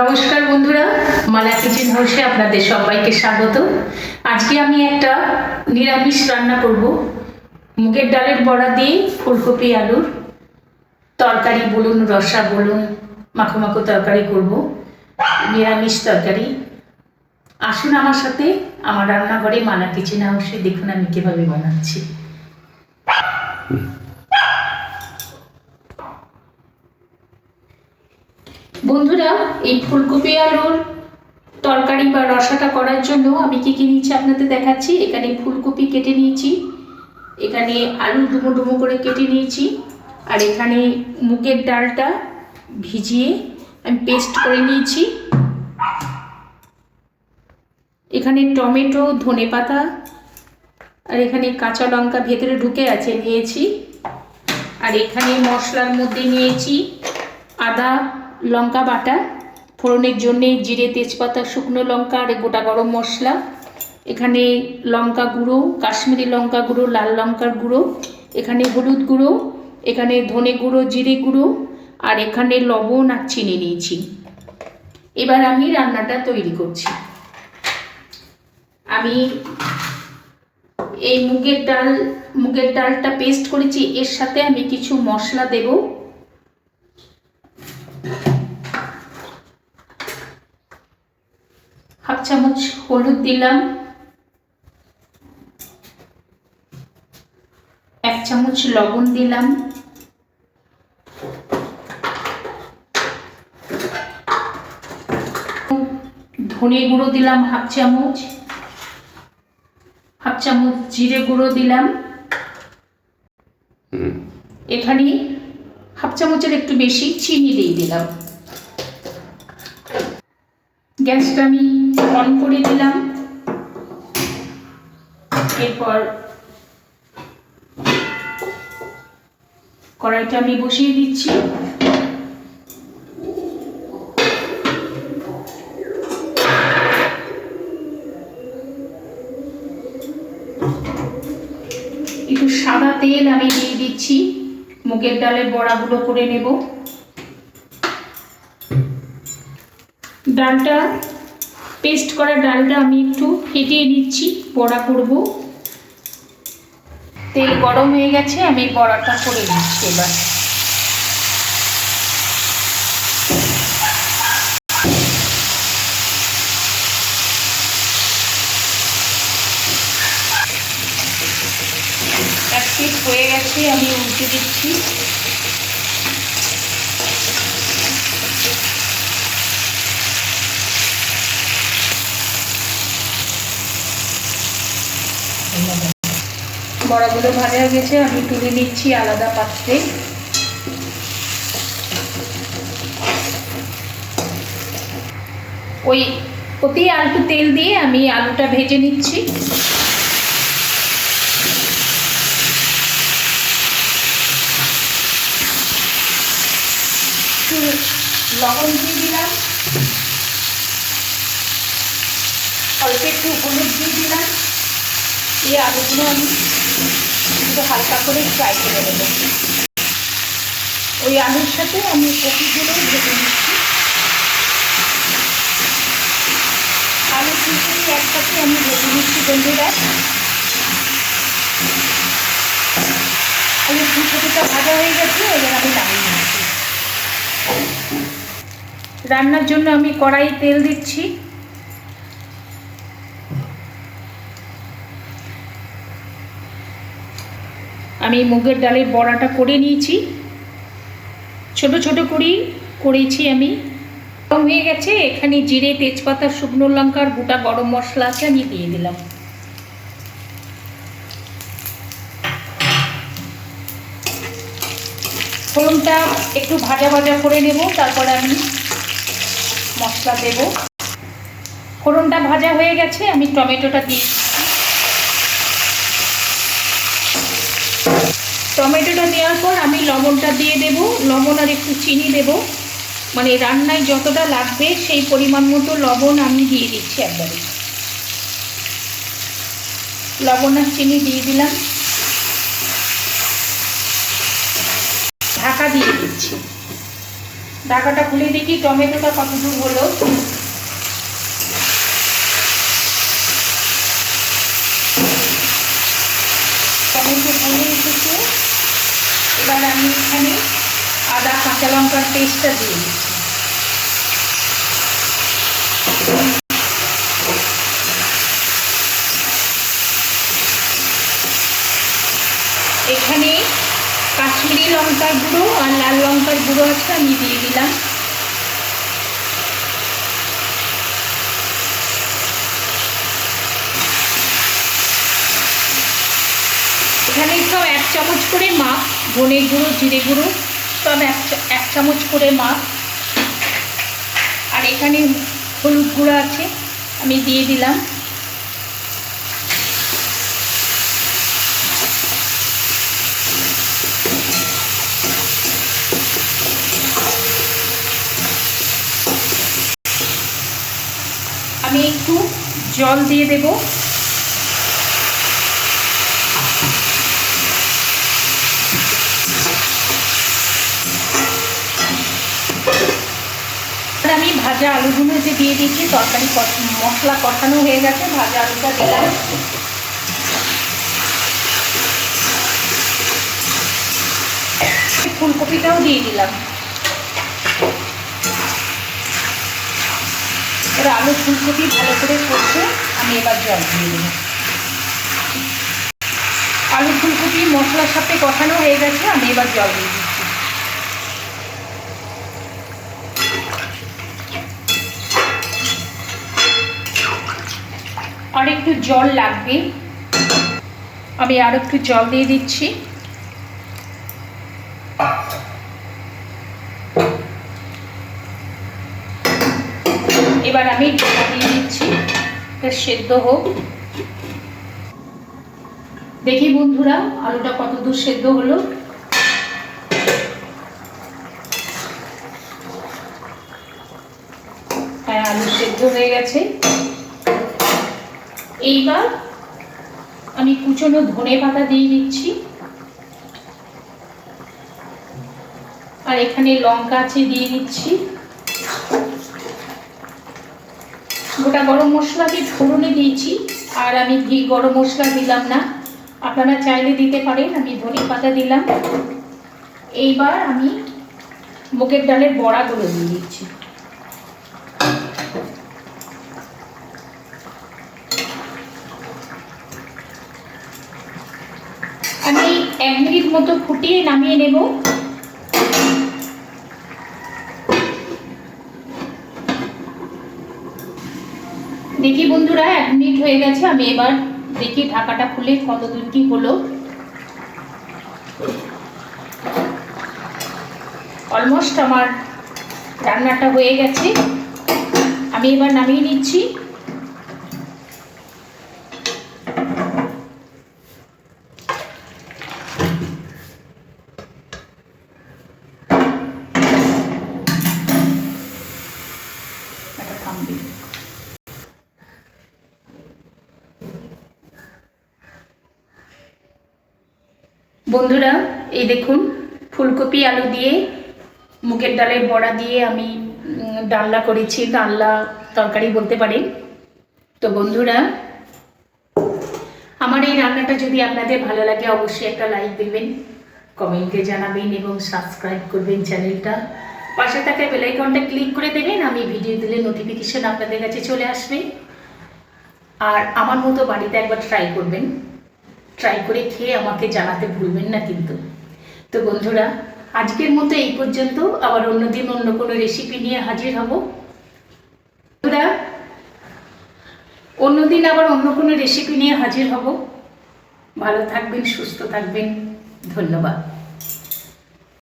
নমস্কার বন্ধুরা মালা কিচেন হাউসে আপনাদের সবাইকে স্বাগত। আজকে আমি একটা নিরামিষ রান্না করব। মুগের ডালের বড়া দিয়ে ফুলকপি আলুর তরকারি বলুন, রসা বলুন, মাখো মাখো তরকারি করব, নিরামিষ তরকারি। আসুন আমার সাথে, আমার রান্নাঘরে মালা কিচেন হাউসে দেখুন আমি কীভাবে বানাচ্ছি। বন্ধুরা, এই ফুলকপি আলুর তরকারি বা রসাটা করার জন্য আমি কি কি নিয়েছি আপনাদের দেখাচ্ছি। এখানে ফুলকপি কেটে নিয়েছি, এখানে আলু ডুমো ডুমো করে কেটে নিয়েছি, আর এখানে মুগের ডালটা ভিজিয়ে আমি পেস্ট করে নিয়েছি। এখানে টমেটো, ধনে পাতা, আর এখানে কাঁচা লঙ্কা ভেতরে ঢুকে আছে নিয়েছি। আর এখানে মশলার মধ্যে নিয়েছি আদা লঙ্কা বাটা, ফোড়নের জন্যে জিরে, তেজপাতা, শুকনো লঙ্কা আর গোটা গরম মশলা। এখানে লঙ্কা গুঁড়ো, কাশ্মীরি লঙ্কা গুঁড়ো, লাল লঙ্কার গুঁড়ো, এখানে হলুদ গুঁড়ো, এখানে ধনে গুঁড়ো, জিরে গুঁড়ো, আর এখানে লবণ আর চিনি নিয়েছি। এবার আমি রান্নাটা তৈরি করছি। আমি এই মুগের ডাল, মুগের ডালটা পেস্ট করেছি, এর সাথে আমি কিছু মশলা দেবো। হাফ চামচ হলুদ দিলাম। এক চামচ লবণ দিলাম। ধনে গুঁড়ো দিলাম হাফ চামচ। হাফ চামচ জিরে গুঁড়ো দিলাম। এখানে হাফ চামচের একটু বেশি চিনি দিয়ে দিলাম। গ্যাসটা আমি অন করে দিলাম। এরপর কড়াইটা আমি বসিয়ে দিচ্ছি। একটু সাদা তেল আমি দিয়ে দিচ্ছি। মুগের ডালের বড়াগুলো করে নেব। ডালটা পেস্ট করা ডালটা আমি একটু ফেটিয়ে নিচ্ছি, বড়া করব। তেল গরম হয়ে গেছে, আমি বড়াটা করে দিচ্ছি এবার। এক হয়ে গেছে, আমি উল্টে দিচ্ছি। বড়াগুলো ভাজা হয়ে গেছে, আমি তুলে নিচ্ছি আলাদা পাত্রে। ওই ওতে আলু তেল দিয়ে আমি আলুটা ভেজে নিচ্ছি। লবণ দিয়ে দিলাম। অল্প একটু হলুদ দিয়ে দিলাম। এই আলুগুলো আমি একটু হালকা করে ফ্রাই করে দেবো ওই আলুর সাথে আমি কপিগুলো ভেজে নিচ্ছি আলু ফুলকপি একসাথে আমি ভেজে নিচ্ছি বন্ধুরা। আলু ফুলকপিটা ভাজা হয়ে গেছে, এবার আমি নামিয়ে নিচ্ছি। রান্নার জন্য আমি কড়াই তেল দিচ্ছি। আমি মুগের ডালের বড়াটা করে নিয়েছি। ছোট ছোট করেই করেছি আমি। গরম হয়ে গেছে, এখানে জিরে, তেজপাতা, শুকনো লঙ্কার গোটা গরম মশলা আছে, আমি দিয়ে দিলাম। ফোড়নটা একটু ভাজা ভাজা করে নেব, তারপরে আমি মশলা দেব। ফোড়নটা ভাজা হয়ে গেছে, আমি টমেটোটা দিয়ে টমেটোটা দেওয়ার পর আমি লবণটা দিয়ে দেব। লবণ আর একটু চিনি দেব। মানে রান্নায় যতটা লাগবে সেই পরিমাণ মতো লবণ আমি দিয়ে দিচ্ছি একবারে। লবণ আর চিনি দিয়ে দিলাম। ঢাকা দিয়ে দিচ্ছি। ঢাকাটা খুলে দেখি টমেটোটা কত দূর হলো। টমেটো ভুলে এসেছে। এবার আমি এখানে আদা, কাঁচা লঙ্কার পেস্টটা দিয়ে দিচ্ছি। এখানে কাশ্মীরি লঙ্কার গুঁড়ো আর লাল লঙ্কার গুঁড়ো আছে, আমি দিয়ে দিলাম। এখানে সব এক চামচ করে মাপ ধনে গুঁড়ো, জিরে গুঁড়ো, সব এক এক চামচ করে মাপ আর এখানে হলুদ গুঁড়ো আছে, আমি দিয়ে দিলাম। আমি একটু জল দিয়ে দেব আর আমি ভাজা আলুগুলো যে দিয়ে দিচ্ছি তরকারি মশলা কষানো হয়ে গেছে, ভাজা আলুটা দিলাম। ফুলকপিটাও দিয়ে দিলাম। এবার আলু ফুলকপি ভালো করে করছে আমি এবার জল দিয়ে দেবো। আলু ফুলকপি মশলার সাথে কষানো হয়ে গেছে, আমি এবার জল দিয়ে দিচ্ছি। আর একটু জল লাগবে। আমি আর একটু জল দিয়ে দিচ্ছি। এবার আমি ঢাকা দিয়ে দিচ্ছি। সেদ্ধ হোক। দেখি বন্ধুরা, আলুটা কত দূর সেদ্ধ হলো। হ্যাঁ আলু সেদ্ধ হয়ে গেছে। এইবার আমি কুচনো ধনে পাতা দিয়ে দিচ্ছি। আর এখানে লঙ্কা আছে দিয়ে দিচ্ছি। গোটা গরম মশলাকে ফোড়নে দিয়েছি। আর আমি ঘি গরম মশলা দিলাম না। আপনারা চাইলে দিতে পারেন, আমি ধনে পাতা দিলাম। এইবার আমি মুগের ডালের বড়াগুলো দিয়ে দিচ্ছি আমি এক মিনিট মতো ফুটিয়ে নামিয়ে নেব। দেখি বন্ধুরা, এক মিনিট হয়ে গেছে, আমি এবার দেখি ঢাকাটা খুলে কত দূর কি হলো। অলমোস্ট আমার রান্নাটা হয়ে গেছে। আমি এবার নামিয়ে নিচ্ছি একটা থামবে বন্ধুরা, এই দেখুন, ফুলকপি, আলু দিয়ে, মুগের ডালের বড়া দিয়ে আমি ডালনা করেছি, ডালনা তরকারি বলতে পারেন। তো বন্ধুরা, আমার এই রান্নাটা যদি আপনাদের ভালো লাগে, অবশ্যই একটা লাইক দেবেন, কমেন্টে জানাবেন এবং সাবস্ক্রাইব করবেন চ্যানেলটা। পাশে থাকা বেলাইকনটা ক্লিক করে দেবেন, আমি ভিডিও দিলে নোটিফিকেশন আপনাদের কাছে চলে আসবে। আর আমার মতো বাড়িতে একবার ট্রাই করবেন। ট্রাই করে খেয়ে আমাকে জানাতে ভুলবেন না কিন্তু। তো বন্ধুরা, আজকের মতো এই পর্যন্ত। আবার অন্যদিন অন্য কোনো রেসিপি নিয়ে হাজির হব। বন্ধুরা, অন্যদিন আবার অন্য কোনো রেসিপি নিয়ে হাজির হব। ভালো থাকবেন, সুস্থ থাকবেন। ধন্যবাদ।